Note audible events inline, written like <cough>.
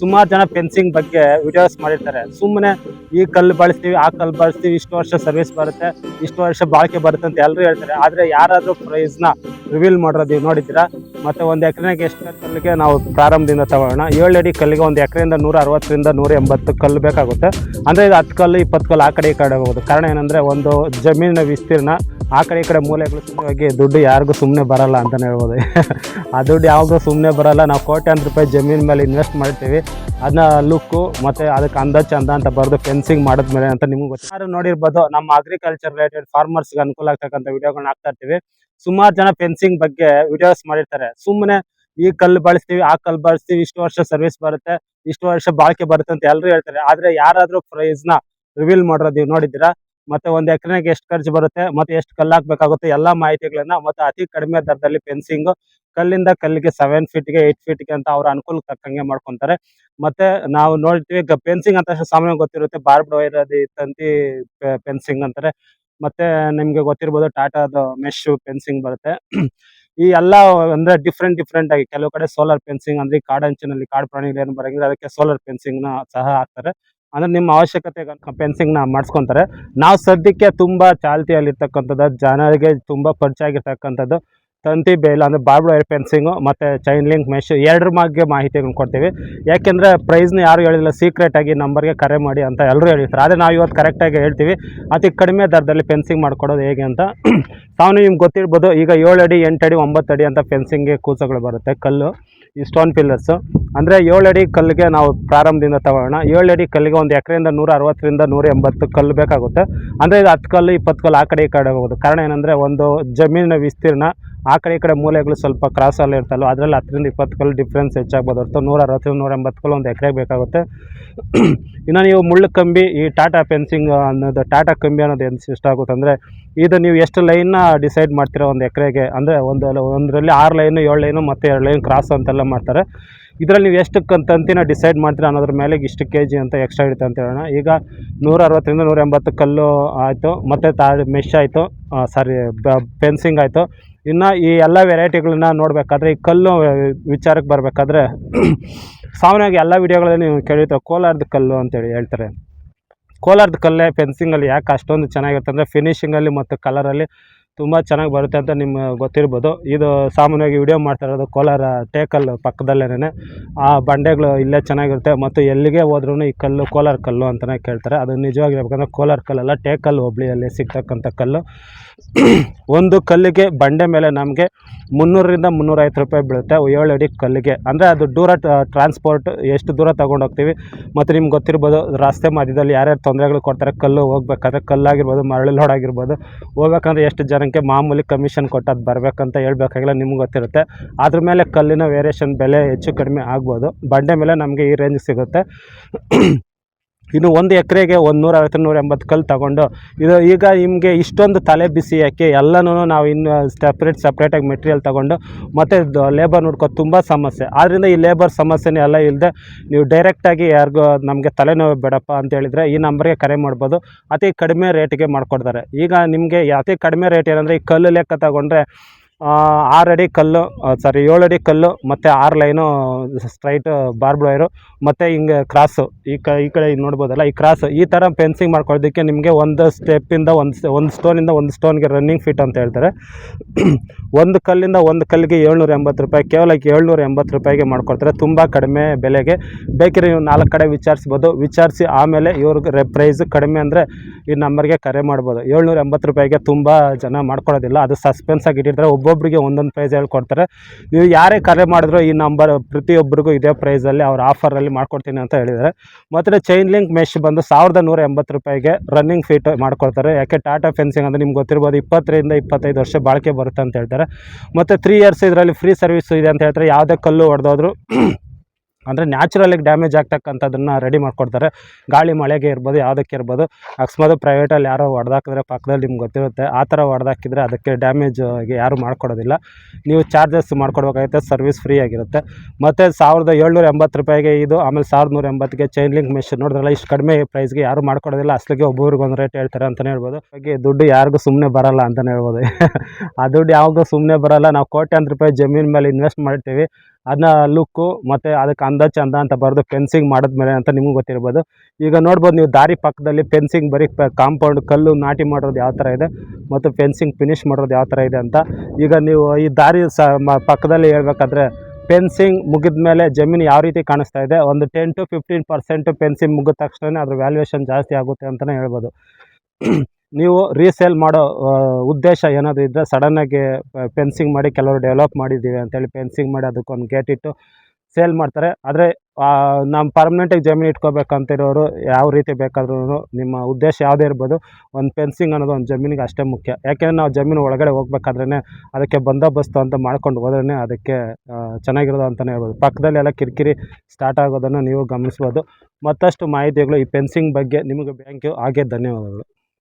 ಸುಮಾರು ಜನ ಫೆನ್ಸಿಂಗ್ ಬಗ್ಗೆ ವಿಡಿಯೋಸ್ ಮಾಡಿರ್ತಾರೆ. ಸುಮ್ಮನೆ ಈ ಕಲ್ಲು ಬಳಸ್ತೀವಿ, ಆ ಕಲ್ಲು ಬಳಸ್ತೀವಿ, ಇಷ್ಟು ವರ್ಷ ಸರ್ವಿಸ್ ಬರುತ್ತೆ, ಇಷ್ಟು ವರ್ಷ ಬಾಳಿಕೆ ಬರುತ್ತೆ ಅಂತ ಎಲ್ಲರೂ ಹೇಳ್ತಾರೆ. ಆದರೆ ಯಾರಾದರೂ ಪ್ರೈಸ್ನ ರಿವೀಲ್ ಮಾಡಿರೋದು ನೀವು ನೋಡಿದ್ದೀರಾ? ಮತ್ತೆ ಒಂದು ಎಕರೆಗೆ ಎಷ್ಟು ಕಲ್ಲಿಗೆ ನಾವು ಪ್ರಾರಂಭದಿಂದ ತಗೊಳ್ಳೋಣ? ಏಳು ಅಡಿ ಕಲ್ಲಿಗೆ ಒಂದು ಎಕರೆಯಿಂದ ನೂರ ಅರವತ್ತರಿಂದ ನೂರ ಎಂಬತ್ತು ಕಲ್ಲು ಬೇಕಾಗುತ್ತೆ. ಅಂದರೆ ಇದು ಹತ್ತು ಕಲ್ಲು, ಇಪ್ಪತ್ತು ಕಲ್ಲು ಆ ಕಡೆ ಈ ಕಡೆ ಹೋಗೋದು. ಕಾರಣ ಏನಂದರೆ ಒಂದು ಜಮೀನಿನ ವಿಸ್ತೀರ್ಣ ಆ ಕಡೆ ಈ ಕಡೆ ಮೂಲೆಗಳು ಸುಮ್ಮನೆ ದುಡ್ಡು ಯಾರಿಗೂ ಸುಮ್ಮನೆ ಬರಲ್ಲ ಅಂತಲೇ ಹೇಳ್ಬೋದು. ಆ ದುಡ್ಡು ಯಾವಾಗೂ ಸುಮ್ಮನೆ ಬರಲ್ಲ. ನಾವು ಕೋಟ್ಯಾಂತರ ರೂಪಾಯಿ ಜಮೀನ್ ಮೇಲೆ ಇನ್ವೆಸ್ಟ್ ಮಾಡ್ತೀವಿ. ಅದನ್ನ ಲುಕ್ಕು ಮತ್ತು ಅದಕ್ಕೆ ಅಂದ ಚಂದ ಅಂತ ಬರೆದು ಫೆನ್ಸಿಂಗ್ ಮಾಡಿದ್ಮೇಲೆ ಅಂತ ನಿಮ್ಗೆ ಗೊತ್ತು. ಯಾರು ನೋಡಿರ್ಬೋದು, ನಮ್ಮ ಅಗ್ರಿಕಲ್ಚರ್ ರಿಲೇಟೆಡ್ ಫಾರ್ಮರ್ಸ್ಗೆ ಅನುಕೂಲ ಆಗ್ತಕ್ಕಂಥ ವಿಡಿಯೋಗಳನ್ನ ಹಾಕ್ತಾ ಇರ್ತೀವಿ. ಸುಮಾರು ಜನ ಫೆನ್ಸಿಂಗ್ ಬಗ್ಗೆ ವಿಡಿಯೋಸ್ ಮಾಡಿರ್ತಾರೆ. ಸುಮ್ಮನೆ ಈ ಕಲ್ಲು ಬಳಸ್ತೀವಿ, ಆ ಕಲ್ಲು ಬಳಸ್ತೀವಿ, ಇಷ್ಟು ವರ್ಷ ಸರ್ವಿಸ್ ಬರುತ್ತೆ, ಇಷ್ಟು ವರ್ಷ ಬಾಳಿಕೆ ಬರುತ್ತೆ ಅಂತ ಎಲ್ಲರೂ ಹೇಳ್ತಾರೆ. ಆದರೆ ಯಾರಾದರೂ ಪ್ರೈಸ್ನ ರಿವೀಲ್ ಮಾಡಿರೋದು ನೀವು ನೋಡಿದ್ದೀರಾ? ಮತ್ತೆ ಒಂದ್ ಎಕರೆಗೆ ಎಷ್ಟು ಖರ್ಚು ಬರುತ್ತೆ, ಮತ್ತೆ ಎಷ್ಟು ಕಲ್ಲು ಹಾಕ್ಬೇಕಾಗುತ್ತೆ, ಎಲ್ಲಾ ಮಾಹಿತಿಗಳನ್ನ ಮತ್ತೆ ಅತಿ ಕಡಿಮೆ ದರದಲ್ಲಿ ಫೆನ್ಸಿಂಗ್ ಕಲ್ಲಿಂದ ಕಲ್ಲಿಗೆ ಸೆವೆನ್ ಫೀಟ್ಗೆ ಏಟ್ ಫೀಟ್ಗೆ ಅಂತ ಅವ್ರ ಅನುಕೂಲಕ್ಕೆ ತಕ್ಕಂಗೆ ಮಾಡ್ಕೊಂತಾರೆ. ಮತ್ತೆ ನಾವು ನೋಡ್ತೀವಿ ಫೆನ್ಸಿಂಗ್ ಅಂತ ಸಾಮಾನ್ಯ ಗೊತ್ತಿರುತ್ತೆ ಬಾರ್ಬ್ಡ್ ವೈರ್ ಅದು ತಂತಿ ಫೆನ್ಸಿಂಗ್ ಅಂತಾರೆ. ಮತ್ತೆ ನಿಮ್ಗೆ ಗೊತ್ತಿರ್ಬೋದು ಟಾಟಾದ ಮೆಶ್ ಫೆನ್ಸಿಂಗ್ ಬರುತ್ತೆ. ಈ ಎಲ್ಲ ಅಂದ್ರೆ ಡಿಫ್ರೆಂಟ್ ಡಿಫ್ರೆಂಟ್ ಆಗಿ ಕೆಲವು ಕಡೆ ಸೋಲಾರ್ ಫೆನ್ಸಿಂಗ್ ಅಂದ್ರೆ ಕಾಡಂಚಿನಲ್ಲಿ ಕಾಡು ಪ್ರಾಣಿಗಳು ಏನು ಬರಂಗಿಲ್ಲ, ಅದಕ್ಕೆ ಸೋಲಾರ್ ಫೆನ್ಸಿಂಗ್ನ ಸಹ ಹಾಕ್ತಾರೆ. ಅಂದ್ರೆ ನಿಮ್ಮ ಅವಶ್ಯಕತೆ ಫೆನ್ಸಿಂಗ್ನ ಮಾಡಿಸ್ಕೊಂತಾರೆ. ನಾವು ಸದ್ಯಕ್ಕೆ ತುಂಬಾ ಚಾಲ್ತಿಯಲ್ಲಿರ್ತಕ್ಕಂಥದ್ದು, ಜನರಿಗೆ ತುಂಬಾ ಪರಿಚಯ ಆಗಿರ್ತಕ್ಕಂಥದ್ದು, ತಂತಿ, ಬೇಲ್ ಅಂದ್ರೆ ಬಾರ್ಬ್ ವೈರ್ ಫೆನ್ಸಿಂಗು ಮತ್ತೆ ಚೈನ್ ಲಿಂಕ್ ಮೆಶ್ ಎರಡರ ಬಗ್ಗೆ ಮಾಹಿತಿಗಳನ್ನ ಕೊಡ್ತೀವಿ. ಯಾಕೆಂದ್ರೆ ಪ್ರೈಸ್ನ ಯಾರು ಹೇಳಿಲ್ಲ ಸೀಕ್ರೆಟ್ ಆಗಿ ನಂಬರ್ಗೆ ಕರೆ ಮಾಡಿ ಅಂತ ಎಲ್ಲರೂ ಹೇಳಿರ್ತಾರೆ. ಆದರೆ ನಾವು ಇವತ್ತು ಕರೆಕ್ಟಾಗಿ ಹೇಳ್ತೀವಿ. ಅತಿ ಕಡಿಮೆ ದರದಲ್ಲಿ ಫೆನ್ಸಿಂಗ್ ಮಾಡ್ಕೊಡೋದು ಹೇಗೆ ಅಂತ. <clears throat> ತಾವು ನಿಮ್ಗೆ ಗೊತ್ತಿರ್ಬೋದು, ಈಗ ಏಳು ಅಡಿ, ಎಂಟು ಅಡಿ, ಒಂಬತ್ತು ಅಡಿ ಅಂತ ಫೆನ್ಸಿಂಗ್ಗೆ ಕೂಸಗಳು ಬರುತ್ತೆ, ಕಲ್ಲು. ಈ ಸ್ಟೋನ್ ಪಿಲ್ಲರ್ಸು ಅಂದರೆ ಏಳು ಅಡಿ ಕಲ್ಲಿಗೆ ನಾವು ಪ್ರಾರಂಭದಿಂದ ತಗೊಳ್ಳೋಣ ಏಳು ಅಡಿ ಕಲ್ಲಿಗೆ ಒಂದು ಎಕರೆಯಿಂದ ನೂರ ಅರವತ್ತರಿಂದ ನೂರ ಎಂಬತ್ತು ಕಲ್ಲು ಬೇಕಾಗುತ್ತೆ. ಅಂದರೆ ಇದು ಹತ್ತು ಕಲ್ಲು, ಇಪ್ಪತ್ತು ಕಲ್ಲು ಆ ಕಡೆ ಈ ಕಡೆ ಹೋಗೋದು. ಕಾರಣ ಏನಂದರೆ ಒಂದು ಜಮೀನಿನ ವಿಸ್ತೀರ್ಣ ಆ ಕಡೆ ಈ ಕಡೆ ಮೂಲೆಗಳು ಸ್ವಲ್ಪ ಕ್ರಾಸಲ್ಲಿ ಇರ್ತಲ್ಲ ಅದರಲ್ಲಿ ಹತ್ತರಿಂದ ಇಪ್ಪತ್ತು ಕಲ್ಲು ಡಿಫ್ರೆನ್ಸ್ ಹೆಚ್ಚಾಗ್ಬೋದು ಹೊರತು ನೂರ ಅರವತ್ತರಿಂದ ನೂರ ಎಂಬತ್ತು ಕಲ್ಲು ಒಂದು ಎಕರೆಗೆ ಬೇಕಾಗುತ್ತೆ. <clears throat> ಇನ್ನು ನೀವು ಮುಳ್ಳು ಕಂಬಿ, ಈ ಟಾಟಾ ಫೆನ್ಸಿಂಗ್ ಅನ್ನೋದು, ಟಾಟಾ ಕಂಬಿ ಅನ್ನೋದು ಏನು ಇಷ್ಟ ಆಗುತ್ತೆ ಅಂದರೆ, ಇದು ನೀವು ಎಷ್ಟು ಲೈನ್ನ ಡಿಸೈಡ್ ಮಾಡ್ತೀರಾ ಒಂದು ಎಕರೆಗೆ, ಅಂದರೆ ಒಂದು, ಒಂದರಲ್ಲಿ ಆರು ಲೈನು ಏಳು ಲೈನು ಮತ್ತು ಎರಡು ಲೈನ್ ಕ್ರಾಸ್ ಅಂತೆಲ್ಲ ಮಾಡ್ತಾರೆ. ಇದರಲ್ಲಿ ನೀವು ಎಷ್ಟು ಕಂತಿನ ಡಿಸೈಡ್ ಮಾಡ್ತೀರಾ ಅನ್ನೋದ್ರ ಮೇಲೆ ಇಷ್ಟು ಕೆ ಜಿ ಅಂತ ಎಕ್ಸ್ಟ್ರಾ ಇರುತ್ತೆ ಅಂತ ಹೇಳೋಣ. ಈಗ ನೂರ ಅರವತ್ತರಿಂದ ನೂರ ಎಂಬತ್ತು ಕಲ್ಲು ಆಯಿತು, ಮತ್ತು ತಾ ಮೆಶ್ ಆಯಿತು ಸಾರಿ ಪೆನ್ಸಿಂಗ್ ಆಯಿತು. ಇನ್ನು ಈ ಎಲ್ಲ ವೆರೈಟಿಗಳನ್ನ ನೋಡಬೇಕಾದ್ರೆ, ಈ ಕಲ್ಲು ವಿಚಾರಕ್ಕೆ ಬರಬೇಕಾದ್ರೆ, <clears throat> ಸಾಮಾನ್ಯವಾಗಿ ಎಲ್ಲ ವಿಡಿಯೋಗಳಲ್ಲಿ ನೀವು ಕೇಳಿರ್ತಾರೆ, ಕೋಲಾರದ ಕಲ್ಲು ಅಂತೇಳಿ ಹೇಳ್ತಾರೆ. ಕೋಲಾರದ ಕಲ್ಲೇ ಪೆನ್ಸಿಂಗಲ್ಲಿ ಯಾಕೆ ಅಷ್ಟೊಂದು ಚೆನ್ನಾಗಿರುತ್ತೆ ಅಂದರೆ ಫಿನಿಷಿಂಗಲ್ಲಿ ಮತ್ತು ಕಲರಲ್ಲಿ ತುಂಬ ಚೆನ್ನಾಗಿ ಬರುತ್ತೆ ಅಂತ ನಿಮ್ಗೆ ಗೊತ್ತಿರ್ಬೋದು. ಇದು ಸಾಮಾನ್ಯವಾಗಿ ವಿಡಿಯೋ ಮಾಡ್ತಾ ಇರೋದು ಕೋಲಾರ ಟೇಕಲ್ಲು ಪಕ್ಕದಲ್ಲೇನೆ. ಆ ಬಂಡೆಗಳು ಇಲ್ಲೇ ಚೆನ್ನಾಗಿರುತ್ತೆ. ಮತ್ತು ಎಲ್ಲಿಗೆ ಹೋದ್ರೂ ಈ ಕಲ್ಲು ಕೋಲಾರ ಕಲ್ಲು ಅಂತಲೇ ಕೇಳ್ತಾರೆ. ಅದು ನಿಜವಾಗಿರ್ಬೇಕಂದ್ರೆ ಕೋಲಾರ ಕಲ್ಲಲ್ಲ ಟೇಕಲ್ಲು ಹುಬ್ಳಿಯಲ್ಲಿ ಸಿಗ್ತಕ್ಕಂಥ ಕಲ್ಲು. <clears throat> ಒಂದು ಕಲ್ಲಿಗೆ ಬಂಡೆ ಮೇಲೆ ನಮಗೆ ಮುನ್ನೂರರಿಂದ ಮುನ್ನೂರೈವತ್ತು ರೂಪಾಯಿ ಬೀಳುತ್ತೆ. ಏಳು ಅಡಿ ಕಲ್ಲಿಗೆ. ಅಂದರೆ ಅದು ದೂರ ಟ್ರಾನ್ಸ್ಪೋರ್ಟ್ ಎಷ್ಟು ದೂರ ತೊಗೊಂಡು ಹೋಗ್ತೀವಿ ಮತ್ತು ನಿಮ್ಗೆ ಗೊತ್ತಿರ್ಬೋದು, ರಸ್ತೆ ಮಧ್ಯದಲ್ಲಿ ಯಾರ್ಯಾರು ತೊಂದರೆಗಳು ಕೊಡ್ತಾರೆ, ಕಲ್ಲು ಹೋಗ್ಬೇಕಾದ್ರೆ ಕಲ್ಲಾಗಿರ್ಬೋದು, ಮರಳು ಲೋಡ್ ಆಗಿರ್ಬೋದು. ಹೋಗ್ಬೇಕಂದ್ರೆ ಎಷ್ಟು ಜನಕ್ಕೆ ಮಾಮೂಲಿ ಕಮಿಷನ್ ಕೊಟ್ಟು ಅದು ಬರಬೇಕಂತ ಹೇಳ್ಬೇಕಾಗಿಲ್ಲ, ನಿಮ್ಗೆ ಗೊತ್ತಿರುತ್ತೆ. ಅದ್ರ ಮೇಲೆ ಕಲ್ಲಿನ ವೇರಿಯೇಷನ್ ಬೆಲೆ ಹೆಚ್ಚು ಕಡಿಮೆ ಆಗ್ಬೋದು. ಬಂಡೆ ಮೇಲೆ ನಮಗೆ ಈ ರೇಂಜ್ ಸಿಗುತ್ತೆ. ಇನ್ನು ಒಂದು ಎಕರೆಗೆ ಒಂದು ನೂರ ಐವತ್ತು ನೂರ ಎಂಬತ್ತು ಕಲ್ಲು ತಗೊಂಡು, ಇದು ಈಗ ನಿಮಗೆ ಇಷ್ಟೊಂದು ತಲೆ ಬಿಸಿ ಯಾಕೆ ಎಲ್ಲನೂ ನಾವು ಇನ್ನು ಸಪ್ರೇಟ್ ಸಪ್ರೇಟಾಗಿ ಮೆಟೀರಿಯಲ್ ತಗೊಂಡು, ಮತ್ತು ಲೇಬರ್ ನೋಡ್ಕೊಂಡು ತುಂಬ ಸಮಸ್ಯೆ. ಆದ್ದರಿಂದ ಈ ಲೇಬರ್ ಸಮಸ್ಯೆನೇ ಎಲ್ಲ ಇಲ್ಲದೆ ನೀವು ಡೈರೆಕ್ಟಾಗಿ ಯಾರಿಗೂ ನಮಗೆ ತಲೆನೋವು ಬೇಡಪ್ಪ ಅಂತ ಹೇಳಿದರೆ ಈ ನಂಬರ್ಗೆ ಕರೆ ಮಾಡ್ಬೋದು. ಅತಿ ಕಡಿಮೆ ರೇಟಿಗೆ ಮಾಡಿಕೊಡ್ತಾರೆ. ಈಗ ನಿಮಗೆ ಅತಿ ಕಡಿಮೆ ರೇಟ್ ಏನಂದರೆ ಈ ಕಲ್ಲು ಲೆಕ್ಕ ತಗೊಂಡ್ರೆ ಆರು ಅಡಿ ಕಲ್ಲು ಸಾರಿ ಏಳು ಅಡಿ ಕಲ್ಲು, ಮತ್ತು ಆರು ಲೈನು ಸ್ಟ್ರೈಟ್ ಬಾರ್ಬ್ಡ್ ವೈರು, ಮತ್ತು ಹಿಂಗೆ ಕ್ರಾಸು. ಈ ಕ, ಈ ಕಡೆ ನೋಡ್ಬೋದಲ್ಲ, ಈ ಕ್ರಾಸು. ಈ ಥರ ಫೆನ್ಸಿಂಗ್ ಮಾಡ್ಕೊಳ್ಳೋದಕ್ಕೆ ನಿಮಗೆ ಒಂದು ಸ್ಟೆಪ್ಪಿಂದ ಒಂದು ಒಂದು ಸ್ಟೋನಿಂದ ಒಂದು ಸ್ಟೋನ್ಗೆ ರನ್ನಿಂಗ್ ಫಿಟ್ ಅಂತ ಹೇಳ್ತಾರೆ. <clears throat> ಒಂದು ಕಲ್ಲಿಂದ ಒಂದು ಕಲ್ಲಿಗೆ ಏಳ್ನೂರ ಎಂಬತ್ತು ರೂಪಾಯಿ, ಕೇವಲ ಏಳ್ನೂರ ಎಂಬತ್ತು ರೂಪಾಯಿಗೆ ಮಾಡ್ಕೊಡ್ತಾರೆ. ತುಂಬ ಕಡಿಮೆ ಬೆಲೆಗೆ. ಬೇಕಿದ್ರೆ ನೀವು ನಾಲ್ಕು ಕಡೆ ವಿಚಾರಿಸ್ಬೋದು. ವಿಚಾರಿಸಿ ಆಮೇಲೆ ಇವ್ರಿಗೆ ಪ್ರೈಸ್ ಕಡಿಮೆ ಅಂದರೆ ಈ ನಂಬರ್ಗೆ ಕರೆ ಮಾಡ್ಬೋದು. ಏಳ್ನೂರ ಎಂಬತ್ತು ರೂಪಾಯಿಗೆ ತುಂಬ ಜನ ಮಾಡ್ಕೊಳ್ಳೋದಿಲ್ಲ. ಅದು ಸಸ್ಪೆನ್ಸಾಗಿ ಇಟ್ಟಿದ್ರೆ ಇಟ್ಟಿರ್ತಾರೆ. ಒಬ್ಬೊಬ್ಬರಿಗೆ ಒಂದೊಂದು ಪ್ರೈಸ್ ಹೇಳ್ಕೊಡ್ತಾರೆ ನೀವು ಯಾರೇ ಕರೆ ಮಾಡಿದ್ರು ಈ ನಂಬರ್ ಪ್ರತಿಯೊಬ್ಬರಿಗೂ ಇದೇ ಪ್ರೈಸಲ್ಲಿ ಅವ್ರು ಆಫರಲ್ಲಿ ಮಾಡ್ಕೊಡ್ತೀನಿ ಅಂತ ಹೇಳಿದ್ದಾರೆ. ಮತ್ತು ಚೈನ್ ಲಿಂಕ್ ಮೆಶ್ ಬಂದು ಸಾವಿರದ ನೂರ ಎಂಬತ್ತು ರೂಪಾಯಿಗೆ ರನ್ನಿಂಗ್ ಫೀಟ್ ಮಾಡ್ಕೊಡ್ತಾರೆ. ಯಾಕೆ ಟಾಟಾ ಫೆನ್ಸಿಂಗ್ ಅಂದರೆ ನಿಮ್ಗೆ ಗೊತ್ತಿರ್ಬೋದು ಇಪ್ಪತ್ತರಿಂದ ಇಪ್ಪತ್ತೈದು ವರ್ಷ ಬಾಳಿಕೆ ಬರುತ್ತೆ ಅಂತ ಹೇಳ್ತಾರೆ. ಮತ್ತು ತ್ರೀ ಇಯರ್ಸ್ ಇದರಲ್ಲಿ ಫ್ರೀ ಸರ್ವಿಸ್ ಇದೆ ಅಂತ ಹೇಳ್ತಾರೆ. ಯಾವುದೇ ಕಲ್ಲು ಹೊಡೆದೋದ್ರು ಅಂದರೆ ನ್ಯಾಚುರಲಾಗಿ ಡ್ಯಾಮೇಜ್ ಆಗ್ತಕ್ಕಂಥದ್ದನ್ನು ರೆಡಿ ಮಾಡಿಕೊಡ್ತಾರೆ. ಗಾಳಿ ಮಳೆಗೆ ಇರ್ಬೋದು, ಯಾವುದಕ್ಕೆ ಇರ್ಬೋದು, ಅಕಸ್ಮಾತ್ ಪ್ರೈವೇಟಲ್ಲಿ ಯಾರೋ ಹೊಡೆದಾಕಿದ್ರೆ, ಪಕ್ಕದಲ್ಲಿ ನಿಮ್ಗೆ ಗೊತ್ತಿರುತ್ತೆ, ಆ ಥರ ಹೊಡೆದಾಕಿದ್ರೆ ಅದಕ್ಕೆ ಡ್ಯಾಮೇಜ್ ಯಾರು ಮಾಡ್ಕೊಡೋದಿಲ್ಲ. ನೀವು ಚಾರ್ಜಸ್ ಮಾಡ್ಕೊಡ್ಬೇಕಾಗುತ್ತೆ ಸರ್ವಿಸ್ ಫ್ರೀ ಆಗಿರುತ್ತೆ. ಮತ್ತು ಸಾವಿರದ ಏಳ್ನೂರ ಎಂಬತ್ತು ರೂಪಾಯಿಗೆ ಇದು, ಆಮೇಲೆ ಸಾವಿರದ ನೂರ ಎಂಬತ್ತಿಗೆ ಚೈನ್ ಲಿಂಕ್ ಮೆಷಿನ್ ನೋಡಿದ್ರಲ್ಲ, ಇಷ್ಟು ಕಡಿಮೆ ಪ್ರೈಸ್ಗೆ ಯಾರು ಮಾಡ್ಕೊಡೋದಿಲ್ಲ, ಅಸಲಿಗೆ ಒಬ್ಬೊಬ್ರಿಗೆ ಒಂದು ರೇಟ್ ಹೇಳ್ತಾರೆ ಅಂತಲೇ ಹೇಳ್ಬೋದು. ಹಾಗೆ ದುಡ್ಡು ಯಾರಿಗೂ ಸುಮ್ಮನೆ ಬರಲ್ಲ ಅಂತಲೇ ಹೇಳ್ಬೋದು. <laughs> ಆ ದುಡ್ಡು ಯಾವಾಗೂ ಸುಮ್ಮನೆ ಬರಲ್ಲ, ನಾವು ಕೋಟ್ಯಾಂತರ ರೂಪಾಯಿ ಜಮೀನು ಮೇಲೆ ಇನ್ವೆಸ್ಟ್ ಮಾಡ್ತೀವಿ. ಅದನ್ನ ಲುಕ್ಕು ಮತ್ತು ಅದಕ್ಕೆ ಅಂದ ಚಂದ ಅಂತ ಬರೆದು ಫೆನ್ಸಿಂಗ್ ಮಾಡಿದ್ಮೇಲೆ ಅಂತ ನಿಮ್ಗೆ ಗೊತ್ತಿರ್ಬೋದು. ಈಗ ನೋಡ್ಬೋದು ನೀವು ದಾರಿ ಪಕ್ಕದಲ್ಲಿ ಫೆನ್ಸಿಂಗ್ ಬರೀ ಕಾಂಪೌಂಡ್ ಕಲ್ಲು ನಾಟಿ ಮಾಡೋದು ಯಾವ ಥರ ಇದೆ ಮತ್ತು ಫೆನ್ಸಿಂಗ್ ಫಿನಿಶ್ ಮಾಡೋದು ಯಾವ ಥರ ಇದೆ ಅಂತ. ಈಗ ನೀವು ಈ ದಾರಿ ಸ ಪಕ್ಕದಲ್ಲಿ ಹೇಳ್ಬೇಕಾದ್ರೆ ಫೆನ್ಸಿಂಗ್ ಮುಗಿದ ಮೇಲೆ ಜಮೀನು ಯಾವ ರೀತಿ ಕಾಣಿಸ್ತಾ ಇದೆ? ಒಂದು ten to fifteen percent fencing ಮುಗಿದ ತಕ್ಷಣ ಅದ್ರ ವ್ಯಾಲ್ಯೂಯೇಷನ್ ಜಾಸ್ತಿ ಆಗುತ್ತೆ ಅಂತಲೇ ಹೇಳ್ಬೋದು. ನೀವು ರೀಸೇಲ್ ಮಾಡೋ ಉದ್ದೇಶ ಏನಾದರೂ ಇದ್ದರೆ ಸಡನ್ನಾಗಿ ಫೆನ್ಸಿಂಗ್ ಮಾಡಿ ಕೆಲವರು ಡೆವಲಪ್ ಮಾಡಿದ್ದೀವಿ ಅಂತೇಳಿ ಫೆನ್ಸಿಂಗ್ ಮಾಡಿ ಅದಕ್ಕೊಂದು ಗೇಟ್ ಇಟ್ಟು ಸೇಲ್ ಮಾಡ್ತಾರೆ. ಆದರೆ ನಮ್ಮ ಪರ್ಮನೆಂಟಾಗಿ ಜಮೀನು ಇಟ್ಕೋಬೇಕಂತಿರೋರು ಯಾವ ರೀತಿ ಬೇಕಾದ್ರೂ ನಿಮ್ಮ ಉದ್ದೇಶ ಯಾವುದೇ ಇರ್ಬೋದು ಒಂದು ಫೆನ್ಸಿಂಗ್ ಅನ್ನೋದು ಒಂದು ಜಮೀನಿಗೆ ಅಷ್ಟೇ ಮುಖ್ಯ. ಯಾಕೆಂದರೆ ನಾವು ಜಮೀನು ಒಳಗಡೆ ಹೋಗ್ಬೇಕಾದ್ರೇ ಅದಕ್ಕೆ ಬಂದೋಬಸ್ತು ಅಂತ ಮಾಡ್ಕೊಂಡು ಹೋದ್ರೇ ಅದಕ್ಕೆ ಚೆನ್ನಾಗಿರೋದು ಅಂತಲೇ ಹೇಳ್ಬೋದು. ಪಕ್ಕದಲ್ಲಿ ಎಲ್ಲ ಕಿರಿಕಿರಿ ಸ್ಟಾರ್ಟ್ ಆಗೋದನ್ನು ನೀವು ಗಮನಿಸ್ಬೋದು. ಮತ್ತಷ್ಟು ಮಾಹಿತಿಗಳು ಈ ಫೆನ್ಸಿಂಗ್ ಬಗ್ಗೆ ನಿಮಗೆ ಬ್ಯಾಂಕ್ ಹಾಗೆ ಧನ್ಯವಾದಗಳು.